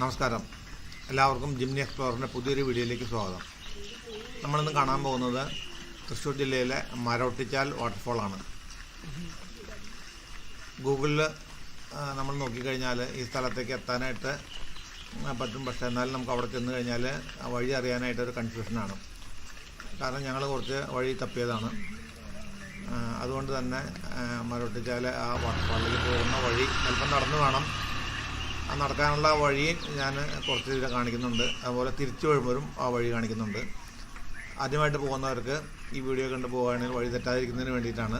നമസ്കാരം. എല്ലാവർക്കും ജിംനി എക്സ്പ്ലോറിന്റെ പുതിയൊരു വീഡിയോയിലേക്ക് സ്വാഗതം. നമ്മളിന്ന് കാണാൻ പോകുന്നത് തൃശ്ശൂർ ജില്ലയിലെ മരോട്ടിച്ചാൽ വാട്ടർഫോളാണ്. ഗൂഗിളിൽ നമ്മൾ നോക്കിക്കഴിഞ്ഞാൽ ഈ സ്ഥലത്തേക്ക് എത്താനായിട്ട് പറ്റും. പക്ഷേ എന്നാലും നമുക്ക് അവിടെ ചെന്ന് കഴിഞ്ഞാൽ വഴി അറിയാനായിട്ടൊരു കൺഫ്യൂഷനാണ് കാരണം ഞങ്ങൾ കുറച്ച് വഴി തപ്പിയതാണ്. അതുകൊണ്ട് തന്നെ മരോട്ടിച്ചാൽ ആ വാട്ടർഫാളിലേക്ക് പോകുന്ന വഴി അല്പം നടന്നു വേണം നടക്കാനുള്ള വഴി ഞാൻ കുറച്ച് ഇതിൽ കാണിക്കുന്നുണ്ട്. അതുപോലെ തിരിച്ചു വരുമ്പോഴും ആ വഴി കാണിക്കുന്നുണ്ട്. ആദ്യമായിട്ട് പോകുന്നവർക്ക് ഈ വീഡിയോ കണ്ട് പോകുകയാണെങ്കിൽ വഴി തെറ്റാതിരിക്കുന്നതിന് വേണ്ടിയിട്ടാണ്.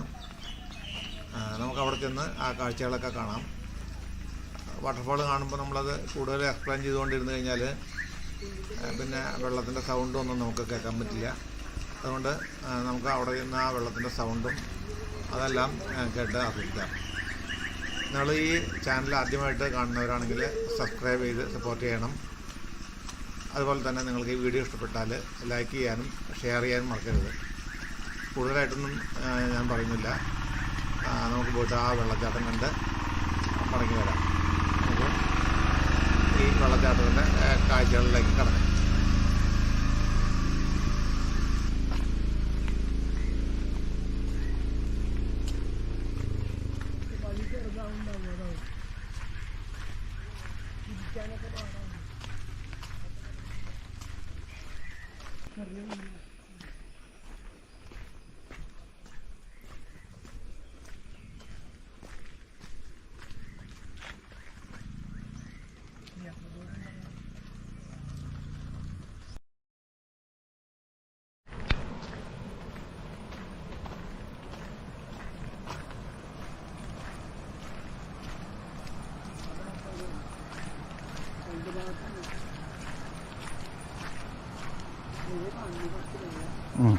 നമുക്ക് അവിടെ ചെന്ന് ആ കാഴ്ചകളൊക്കെ കാണാം. വാട്ടർഫാൾ കാണുമ്പോൾ നമ്മളത് കൂടുതൽ എക്സ്പ്ലെയിൻ ചെയ്തുകൊണ്ടിരുന്നു കഴിഞ്ഞാൽ പിന്നെ വെള്ളത്തിന്റെ സൗണ്ടും ഒന്നും നമുക്ക് കേൾക്കാൻ പറ്റില്ല. അതുകൊണ്ട് നമുക്ക് അവിടെ നിന്ന് ആ വെള്ളത്തിന്റെ സൗണ്ടും അതെല്ലാം കേട്ട് ആസ്വദിക്കാം. നിങ്ങൾ ഈ ചാനൽ ആദ്യമായിട്ട് കാണുന്നവരാണെങ്കിൽ സബ്സ്ക്രൈബ് ചെയ്ത് സപ്പോർട്ട് ചെയ്യണം. അതുപോലെ തന്നെ നിങ്ങൾക്ക് ഈ വീഡിയോ ഇഷ്ടപ്പെട്ടാൽ ലൈക്ക് ചെയ്യാനും ഷെയർ ചെയ്യാനും മറക്കരുത്. കൂടുതലായിട്ടൊന്നും ഞാൻ പറയുന്നില്ല. നമുക്ക് പോയിട്ട് ആ വെള്ളച്ചാട്ടം കണ്ട് മടങ്ങി വരാം. നമുക്ക് ഈ വെള്ളച്ചാട്ടത്തിന്റെ കാഴ്ചകളിലേക്ക് കടക്കാം. Gracias. 응.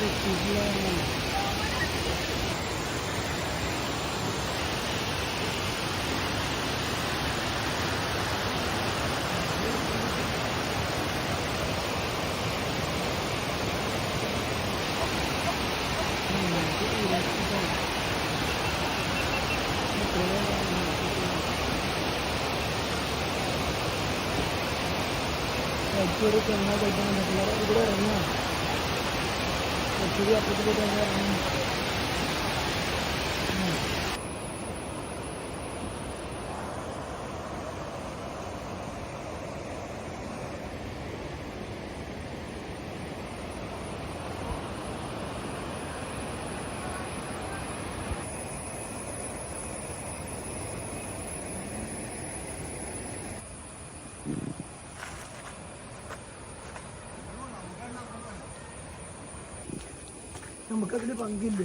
This is lemon. Quiero que no haya ningún problema. चिड़िया प्रतियोगिता നമുക്കതിൽ പങ്കില്ല.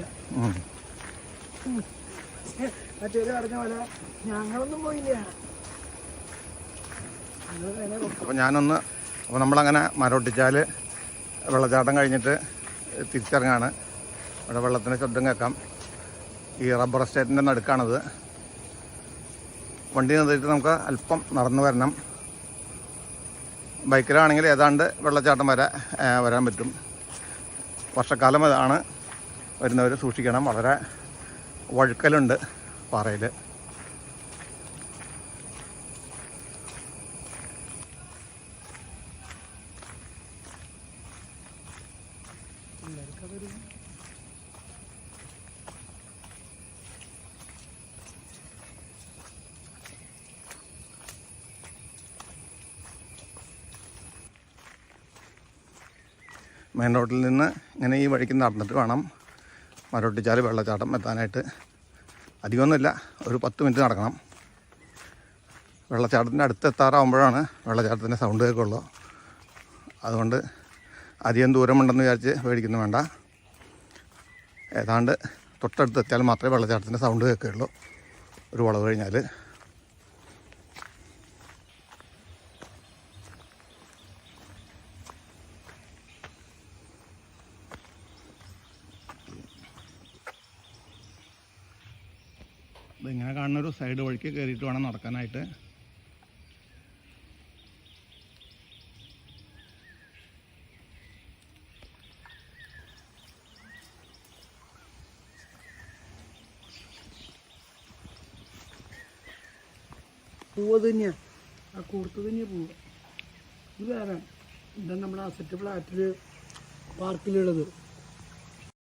മറ്റേ പറഞ്ഞ പോലെ ഞങ്ങളൊന്നും പോയില്ല. അപ്പൊ അപ്പോൾ ഞാനൊന്ന് അപ്പോൾ നമ്മളങ്ങനെ മരൊട്ടിച്ചാൽ വെള്ളച്ചാട്ടം കഴിഞ്ഞിട്ട് തിരിച്ചിറങ്ങാണ്. ഇവിടെ വെള്ളത്തിന് ശബ്ദം കേൾക്കാം. ഈ റബ്ബർ എസ്റ്റേറ്റിന്റെ നടുക്കാണത്. വണ്ടി നിർത്തിയിട്ട് നമുക്ക് അല്പം നടന്നു വരണം. ബൈക്കിലാണെങ്കിൽ ഏതാണ്ട് വെള്ളച്ചാട്ടം വരെ വരാൻ പറ്റും. വർഷക്കാലം അതാണ്. വരുന്നവർ സൂക്ഷിക്കണം. വളരെ വഴുക്കലുണ്ട് പാറയിൽ മെയിൻ റോഡിൽ നിന്ന് ഇങ്ങനെ ഈ വഴിക്ക് നടന്നിട്ട് വേണം മരൊട്ടിച്ചാൽ വെള്ളച്ചാട്ടം എത്താനായിട്ട് അധികമൊന്നുമില്ല. ഒരു പത്ത് മിനിറ്റ് നടക്കണം. വെള്ളച്ചാട്ടത്തിന്റെ അടുത്ത് എത്താറാവുമ്പോഴാണ് വെള്ളച്ചാട്ടത്തിന്റെ സൗണ്ട് കേൾക്കുള്ളൂ. അതുകൊണ്ട് അധികം ദൂരമുണ്ടെന്ന് വിചാരിച്ച് പേടിക്കുന്നു വേണ്ട. ഏതാണ്ട് തൊട്ടടുത്ത് എത്തിയാൽ മാത്രമേ വെള്ളച്ചാട്ടത്തിന്റെ സൗണ്ട് കേൾക്കുകയുള്ളൂ. ഒരു വളവ് കഴിഞ്ഞാൽ ഇങ്ങനെ കാണുന്ന ഒരു സൈഡ് വഴിക്ക് കയറിയിട്ട് വേണം നടക്കാനായിട്ട്. പൂവ് തന്നെയാണ് ആ കൂർത്ത് തന്നെയാണ് പൂവ് ഇത് വേറെ ഇതാണ് നമ്മുടെ അസറ്റ് ഫ്ലാറ്റിൽ പാർക്കിലുള്ളത്